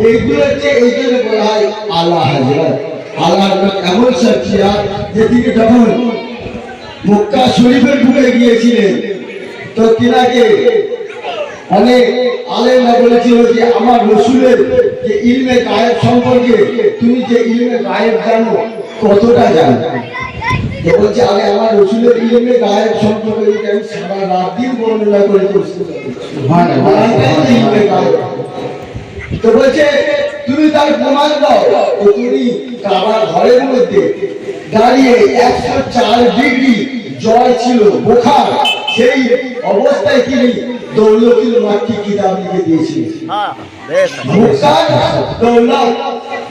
এইগুলো হচ্ছে এই বলা হয় আল্লাহ হাজরত। আল্লাহ এমন শখসিয়াত যে তিনি যখন মক্কা শরীফের ঢুকে গিয়েছিলেন তো তিনাকে অনেক আলেমরা বলেছিল যে আমার রসুলের যে ইলমে গায়েব সম্পর্কে তুমি যে ইলমে গায়েব জানো কতটা জানো? বলছে আগে আমার রসুলের ইলমে গায়েব সম্পর্কে আমি সারা রাত দিন বর্ণনা করে তো বলছে তুমি তার প্রমাণ দাও তো তুমি কাবার ঘরের মধ্যে দাঁড়িয়ে একশো চার ডিগ্রি জ্বর ছিল বোখার। সেই অবস্থায় তিনি দৌলতির মাঠটি কিতাব লিখে দিয়েছিলেন। দৌলত দৌলতি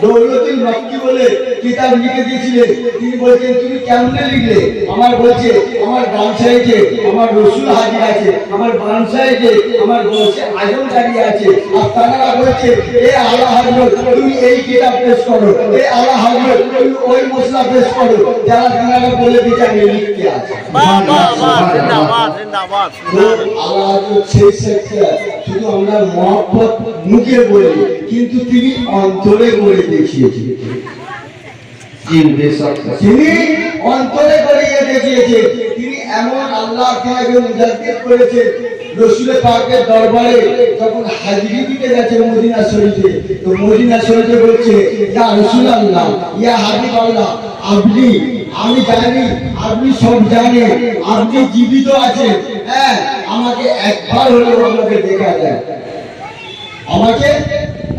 দৌলত দৌলতুল বলে কিতাব লিখে দিয়েছিলেন। তিনি বলছেন, তুমি কেমনে লিখলে? আমার বলছে, আমার গামছায় যে আমার রসুল হাজির আছে, আমার গামছায় যে আমার বলছে আজম দাঁড়িয়ে আছে। আর তারা বলছে, এ আল্লাহ তুমি এই কিতাব পেশ করো। এ আল্লাহ তুমি ওই মশলা পেশ করো, যারা তারা বলে দিচ্ছে আমি লিখতে আছে বাহ বাহ বাহ। দরবারে দিতে গেছে মদিনা শরীফে, তো মদিনা শরীফে বলছে আপনি, আমি জানি, আপনি সব জানেন, আপনি জীবিত আছেন হ্যাঁ আমাকে একবার হলেও আমাকে দেখা যায় আমাকে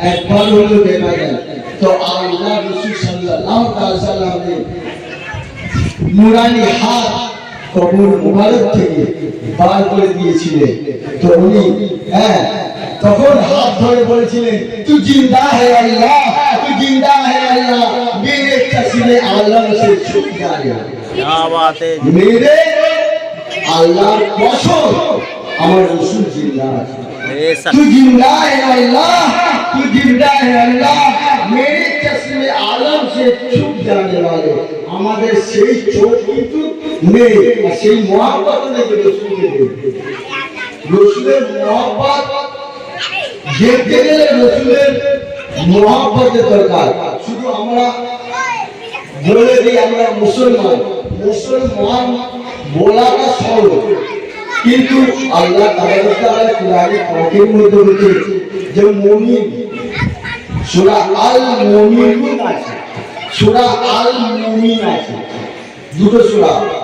একবার হলেও দেখা যায় তো আল্লাহ রসুল সাল্লাল্লাহু তাআলা সাল্লামের নুরানি হাত কবর মুবারক থেকে বার করে দিয়েছিলেন তো উনি হ্যাঁ তখন হাত ধরে বলেছিলেন তু জিন্দা হে আল্লাহ তু জিন্দা হে আল্লাহ মেরে চশমে আলম সে ছুপ যায় क्या बात है মেরে আল্লাহর কসম আমার রসুল জিন্দা আছে बेशक तू जिंदा है अल्लाह तू जिंदा है अल्लाह मेरे चश्मे आलम से छुप जाने वाले আমাদের সেই চোখ কিন্তু নেই আর সেই মহাব্বত নেই যে রসুলকে দেখবে রসুলের মহাব্বত দেখতে গেলে রসুলের মহাব্বতের দরকার শুধু আমরা বলে দিই আমরা মুসলমান মুসলমান বলাটা সরল। কিন্তু আল্লাহ তাআলা কোরআনে পাকের মধ্যে বলছে যে মুমিন, সূরা আল মুমিনুন আছে। সূরা আল মুমিন আছে। দুটো সূরা।